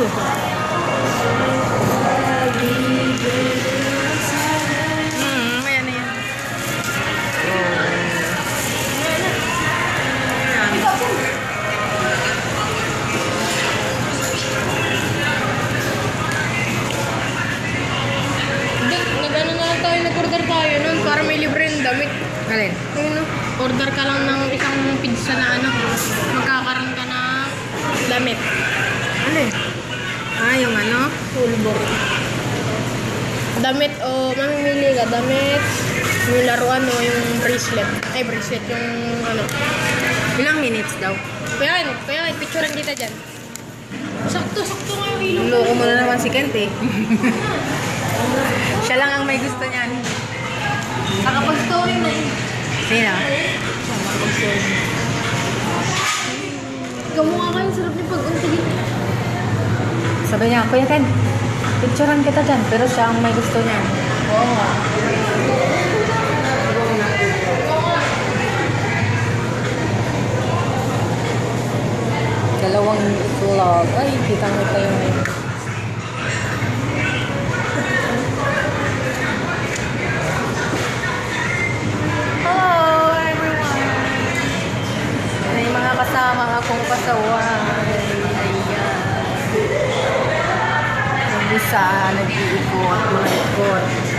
Hmm, ayan na yan. Hindi, nag-ano na lang tayo, nag-order tayo nun para may libre yung damit. Alin? Ayun no, order ka lang ng isang pizza na ano, magkakaroon ka ng damit. Alin? Ah, yung ano? Full book. Damit o mamimili ka, damit, yung laruan o yung bracelet. Ay, bracelet, yung ano. Ilang minutes daw? Kaya yun, kaya yun, picturean kita dyan. Sakto, sakto nga yung ilong. Loko mo na naman si Kent eh. Siya lang ang may gusto niyan. Nakapag-story na eh. Sino? Kamukha kayo, sarap niya pag-untigin. Sabi niya, Kuya Ken, picturean kita dyan. Pero siya ang may gusto niyan. Oo. Dalawang vlog. Ay, kitang-kita yung Hello, everyone! May mga kasama akong pasaway. Ayan. Yung isa, nag-iikot, malikot.